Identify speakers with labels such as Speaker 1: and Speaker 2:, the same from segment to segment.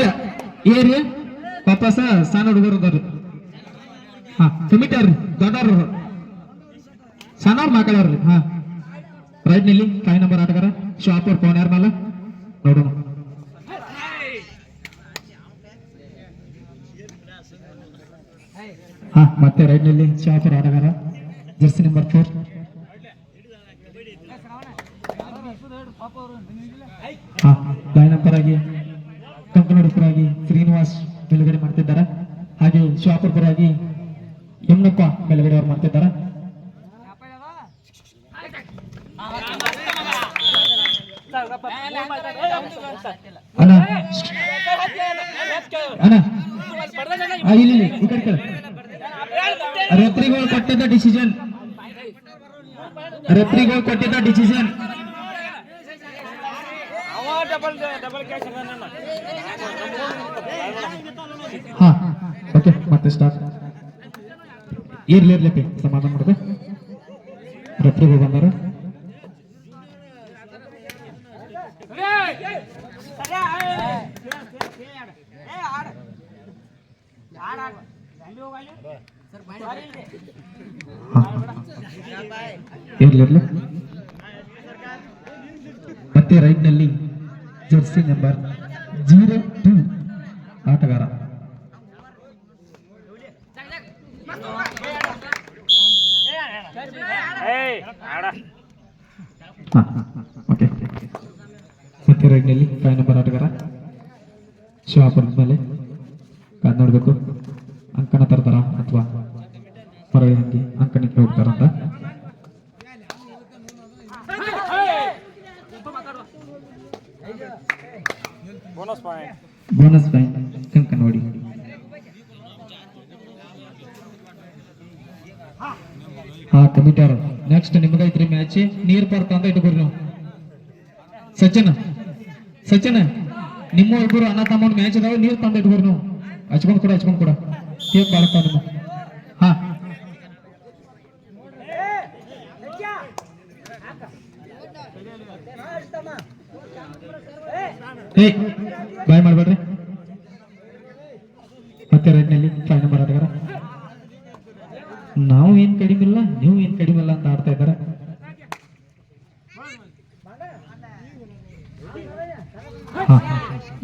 Speaker 1: ಮಕ್ಕಳ ಏರಿ ಪಾಪ ಸ, ಸಣ್ಣ ಹುಡುಗರು ಹಾ ಕಮಿಟರ್ ದೊಡ್ಡವ್ರು ಸಣ್ಣವ್ರ ಮಕ್ಕಳವ್ರಿ ಹಾ. ರೈಟ್ನಲ್ಲಿ, ಕಾಯಿ ನಂಬರ್ ಆಟಗಾರ ಶಾಪ್ ಅವ್ರ ಫೋನ್ ಯಾರ ಮೇಲೆ? ನೋಡೋಣ. ಹಾ, ಮತ್ತೆ ರೈಟ್ನಲ್ಲಿ ಶಾಪ್ ಅವ್ರ ಆಟಗಾರ ಜರ್ಸಿ ನಂಬರ್ ಫೋರ್ ಹಾ, ಕಾಯಿ ನಂಬರ್ ಕಂಕನೋಡಿ ಪರವಾಗಿ ಶ್ರೀನಿವಾಸ್ ಬಿಡುಗಡೆ ಮಾಡ್ತಿದ್ದಾರೆ. ಹಾಗೆ ಶಾಪುರ್ ಪರವಾಗಿ ಯಮನಪ್ಪ ಮೇಲುಗಡೆ ಅವ್ರು ಮಾಡ್ತಿದ್ದಾರೆ. ರೆಫ್ರಿಗಳು ಕೊಟ್ಟಿದ್ದ ಡಿಸಿಷನ್ ರೆಫ್ರಿಗಳು ಕೊಟ್ಟಿದ್ದ ಡಿಸಿಷನ್ ಹಾ ಓಕೆ ಮತ್ತೆ ಸ್ಟಾರ್ಟ್ ಇರ್ಲಿ ಇರ್ಲಿಕ್ಕೆ ಸಮಾಧಾನ ಮಾಡೋದು ರೆಫ್ರಿಗೆ ಬಂದಾರ. ಇರ್ಲಿ ಇರ್ಲಿ ಮತ್ತೆ ರೈಟ್ನಲ್ಲಿ ಜರ್ಸಿ ನಂಬರ್ ಜೀರೋ ಟೂ. ಆಟಗಾರ. ಮತ್ತೆ ರೈಡ್ನಲ್ಲಿ ಫೈವ್ ನಂಬರ್ ಆಟಗಾರ. ಶಿವಾಪುರ ಮೇಲೆ. ಕಾದ್ ನೋಡಬೇಕು. ಅಂಕಣ ತರ್ತಾರ ಅಥವಾ ಪರವಾಗಿ ಹಂಗೆ ಅಂಕಣಕ್ಕೆ ಹೋಗ್ತಾರಂತ.
Speaker 2: ಬೋನಸ್ ಪಾಯಿಂಟ್
Speaker 1: ಬೋನಸ್ ಪಾಯಿಂಟ್ ಕಂಕ ನೋಡಿ. ಹಾ ಕಮಿಟರ್ ನೆಕ್ಸ್ಟ್ ನಿಮಗೈತ್ರಿ ಮ್ಯಾಚ್ ನೀರ್ ಪಾರ್ಕ್ ಅಂತ ಇಟ್ಕೊರಿ ನೀವು. ಸಚಿನ್ ಸಚಿನ್, ನಿಮ್ಮ ಇಬ್ಬರು ಅಣ್ಣ ತಮ್ಮ ಮ್ಯಾಚ್ ಅದಾವ ನೀರ್ ತಂದ ಇಟ್ಕೊರಿ ನಾವು. ಹಚ್ಕೊಂಡ್ ಕೂಡ ಹಚ್ಕೊಂಡ್ ಕೂಡ. ಕೇಕ್ ಬಾಳ ಹಾ. ಏ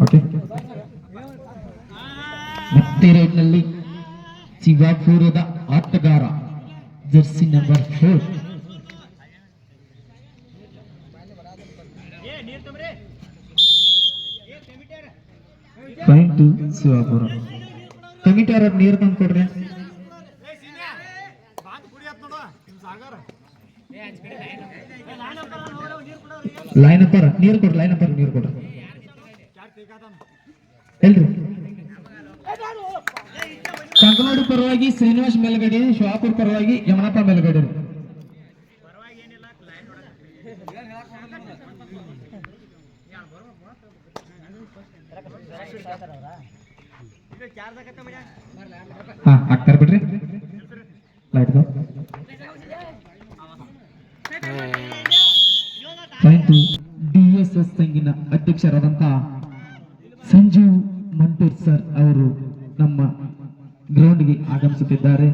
Speaker 1: ಓಕೆ ಮತ್ತೆ ಚಿವಾಪುರದ ಆಟಗಾರ jersey number four five two Shivapura. Committee ಅವ್ರ ನೀರು ತಂದು ಕೊಡ್ರಿ ಲೈನ್ ಅಪ್ಪರ ನೀರು ಕೊಡ್ರಿ ಲೈನ್ ಅಪ್ಪರ ನೀರು ಕೊಡ್ರಿ ಎಲ್ರಿ? ಕಂಕನಾಡು ಪರವಾಗಿ, ಶ್ರೀನಿವಾಸ್ ಮೇಲ್ಗಡೆ ಶಿವಾಪುರ್ ಪರವಾಗಿ, ಯಮನಪ್ಪ ಮೇಲ್ಗಡೆ. ಹಾ, ಹಾಕ್ತಾರ ಬಿಡ್ರಿ. ಲೈಟ್ ಸಂಘಿನ ಅಧ್ಯಕ್ಷರಾದಂತಹ ಸಂಜೀವ್ ಮಂಟೂರ್ ಸರ್ ಅವರು ನಮ್ಮ ಗ್ರೌಂಡ್ಗೆ ಆಗಮಿಸುತ್ತಿದ್ದಾರೆ.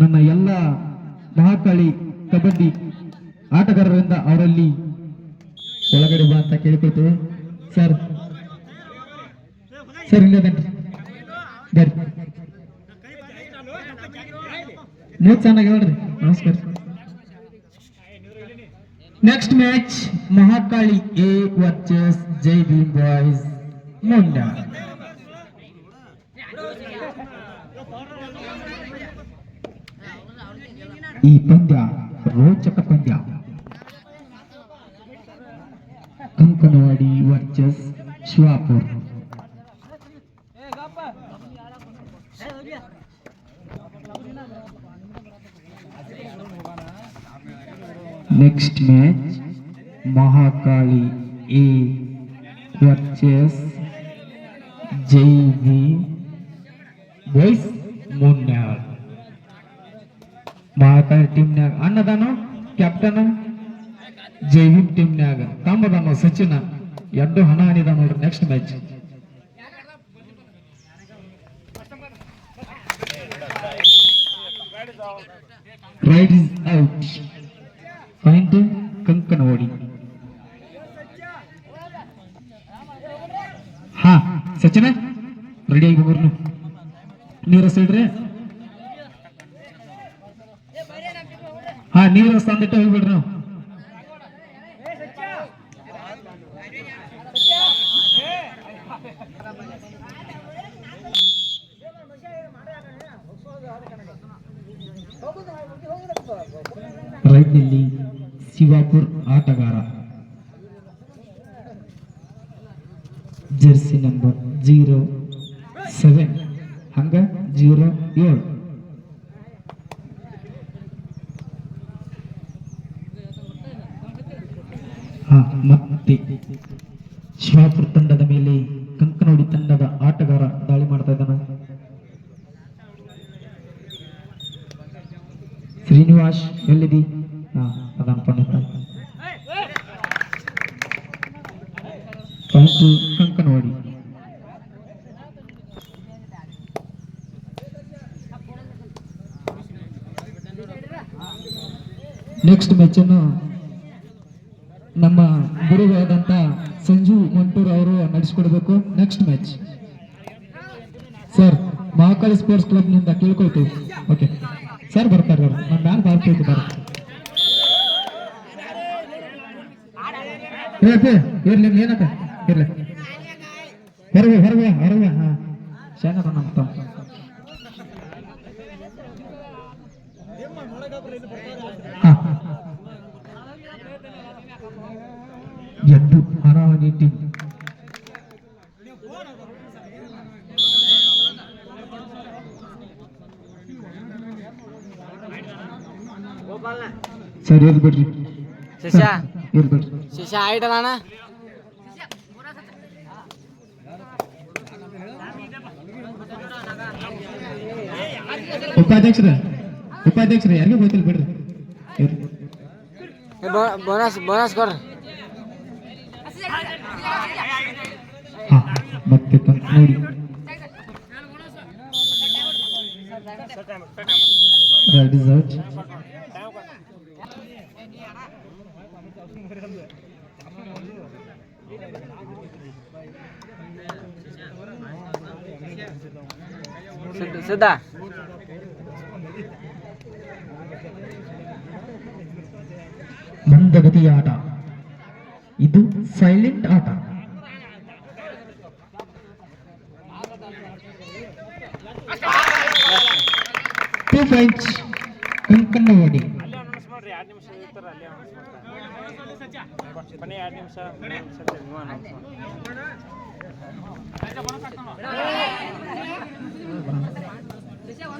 Speaker 1: ನನ್ನ ಎಲ್ಲ ಮಹಾಕಾಳಿ ಕಬಡ್ಡಿ ಆಟಗಾರರಿಂದ ಅವರಲ್ಲಿ ಒಳಗಡೆ ಬಾ ಅಂತ ಕೇಳಿಕೊಳ್ತೇವೆ. ಸರ್ ಸರ್ ಇಲ್ಲದೇನ್ರಿ ಬರ್ರಿ. ನೀವು ಚೆನ್ನಾಗಿ ಹೇಳ್ರಿ ನಮಸ್ಕಾರ. Next match Mahakali A versus Jai Bhim boys ಮುಂಡ ಈ ಪಂದ್ಯ ರೋಚಕ ಪಂದ್ಯ Kankanawadi versus Shivapur next match Mahakali Mahakali A Jai జైవి boys ಮುನ್ನಾಳ್ ಮಹಾಕಾಳಿ ಟೀಮ್ನ್ಯಾಗ ಅನ್ನದಾನೋ ಕ್ಯಾಪ್ಟನ್ ಜೈವಿಮ್ ಟೀಮ್ನ್ಯಾಗ ತಮ್ಮದಾನು ಸಚಿನ ಎಡ್ಡು ಹಣ ನೋಡಿ ನೋಡ್ರಿ next match right is out point ಓಡಿ. ಹಾ ಸಚಿನ ರೆಡಿ ಆಗಿ ಹೋಗ್ರು ನೀರ ಇಡ್ರಿ ಹಾ, ನೀರ ತಂದಿಟ್ಟು ಹೋಗ್ಬಿಡ್ರಿ. ನಾವು ರೈಟ್ನಲ್ಲಿ ಆಟಗಾರ. Jersey number zero seven. ಹಂಗ ಜೀರೋ ಏಳು. ಮತ್ತೆ ಶಿವಾಪುರ ತಂಡದ ಮೇಲೆ ಕಂಕನೋಡಿ ತಂಡದ ಆಟಗಾರ ದಾಳಿ ಮಾಡ್ತಾ ಇದ್ದಾನೆ. ಶ್ರೀನಿವಾಸ್ ಎಲ್ಲಿದಿ? ಹಾ ಅದಾನ ಪಾಯಿಂಟು ಕಂಕನವಾಡಿ ನೆಕ್ಸ್ಟ್ ಮ್ಯಾಚನ್ನು ನಮ್ಮ ಗುರುಗಳಾದಂತ ಸಂಜು ಮಂಟೂರ್ ಅವರು ನಡೆಸಿಕೊಡ್ಬೇಕು. Next match sir Mahakali sports ಕ್ಲಬ್ನಿಂದ ಕೇಳ್ಕೊಳ್ತೀವಿ. ಓಕೆ ಸರ್ ಬರ್ತಾರೆ ಅವ್ರು ನಮ್ಮ ಮ್ಯಾಲ ಬರ್ಬೇಕು ಬರ್ ಇರ್ಲಿ ಏನಕ್ಕ ಇರ್ಲಿ ಹೊರಗೆ ಹೊರಗೆ ಹೊರಗೆ ಹಾ ಶಾನ ನಮ್ಮ ತಮ್ಮ. ಹಾ ಎದ್ದು ಹರಾವನಿ ಟೀಮ್ ಸರ್ ಇರ್ಲಿ ಬಿಡ್ರಿ
Speaker 3: ಶಿಷ್ಯ
Speaker 1: ಇರ್ಲಿ ಬಿಡ್ರಿ
Speaker 3: ಶಿಷ್ಯ ಆಯ್ತಲ್ಲ
Speaker 1: ಉಪಾಧ್ಯಕ್ಷರ ಉಪಾಧ್ಯಕ್ಷರ ಯಾರಿಗೂ ಗೊತ್ತಿಲ್ಲ ಬಿಡ್ರಿ.
Speaker 3: ಬೋನಸ್ ಬೋನಸ್ ಕೊಡ್ರಿ
Speaker 1: ಮತ್ತೆ ನೋಡಿ ದಟ್ ಇಸ್ out.
Speaker 3: ಮಂದಗತಿ
Speaker 1: ಮಂದಗತಿಯ ಆಟ. ಇದು ಸೈಲೆಂಟ್ ಆಟ. ಟೂ ಪಾಯಿಂಟ್ಸ್ ಕಂಕಣ್ಣವಾಡಿ
Speaker 2: ಅಲ್ಲೇ ಕೊನೆ ಎರಡು ನಿಮಿಷ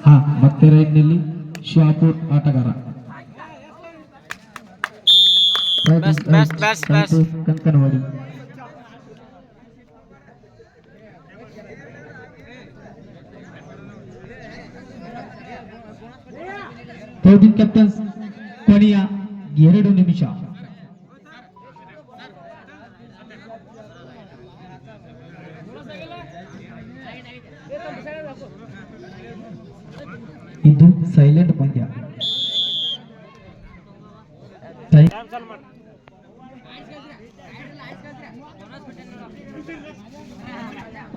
Speaker 1: ಹಾ ಮತ್ತೆ ರೈಟ್ನಲ್ಲಿ ಶಾಪುರ್ ಆಟಗಾರ. ಕಂಕನವಾಡಿ. ಪ್ರೌಢಿನ್ ಕ್ಯಾಪ್ಟನ್ಸ್ ಕೊನೆಯ ಎರಡು ನಿಮಿಷ. ಇದು ಸೈಲೆಂಟ್ ಪಂದ್ಯ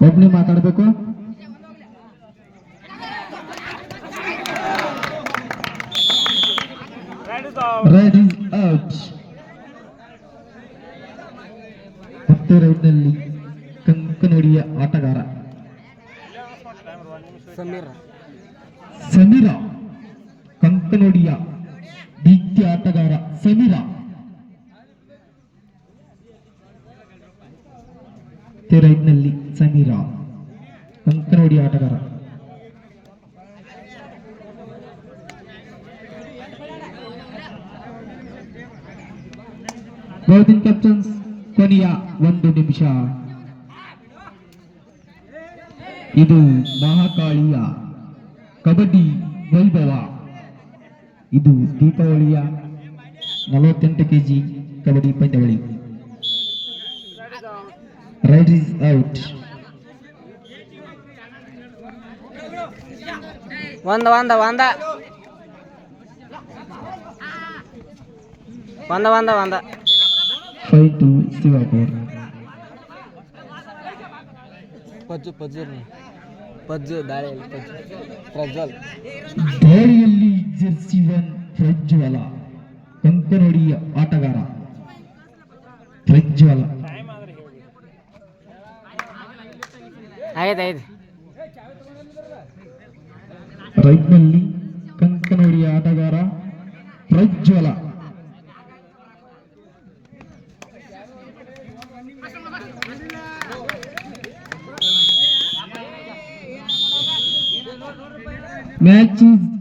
Speaker 1: ಒಬ್ನೇ ಮಾತಾಡ್ಬೇಕು.
Speaker 2: ರೈಡ್
Speaker 1: ಇಸ್ ಔಟ್ ಮತ್ತೆ ರೈಡ್ನಲ್ಲಿ ಕಂಕನೋಡಿಯ ಆಟಗಾರ.
Speaker 3: ಸಮೀರ್.
Speaker 1: ಕಂಕನೋಡಿಯ ದೀಪ್ತಿ ಆಟಗಾರ ಸಮೀರ. ರೈಟ್ ರೈಡ್ನಲ್ಲಿ ಸಮೀರ. ಕಂಕನೋಡಿ ಆಟಗಾರ. ಗೋಲ್ಡನ್ ಕ್ಯಾಪ್ಟನ್ಸ್ ಕೊನೆಯ ಒಂದು ನಿಮಿಷ. ಇದು ಮಹಾಕಾಳಿಯ ಕಬಡ್ಡಿ ವೈಭವ. ಇದು ದೀಪಾವಳಿಯ ನಲವತ್ತೆಂಟು ಕೆಜಿ ಕಬಡ್ಡಿ ಪಂದ್ಯಾವಳಿ. ರೈಡ್ ಇಸ್ ಔಟ್
Speaker 3: ಒಂದ ಒಂದ ಒಂದ. ಒಂದ ಒಂದ ಒಂದ.
Speaker 1: ಫೈಟು ಟು ಶಿವಾಪುರ್
Speaker 3: ಪಜ್ಜು ಪಜ್ಜು ಪಜ್ಜು ದಾಳಿ ಪಜ್ಜು. ಪ್ರಜ್ವಲ್.
Speaker 1: ದಾಳಿಯಲ್ಲಿ ಜೆರ್ಸಿ ಒನ್ ಪ್ರಜ್ವಲ ಕಂಕನೊಡಿ ಆಟಗಾರ. ಪ್ರಜ್ವಲ.
Speaker 2: ಟೈಮ್ ಆದ್ರೆ ಹೇಳಿ
Speaker 3: ಐದು ಐದು
Speaker 1: ರೈಟ್ನಲ್ಲಿ ಕಂಕನೊಡಿ ಆಟಗಾರ ಪ್ರಜ್ವಲ. Match is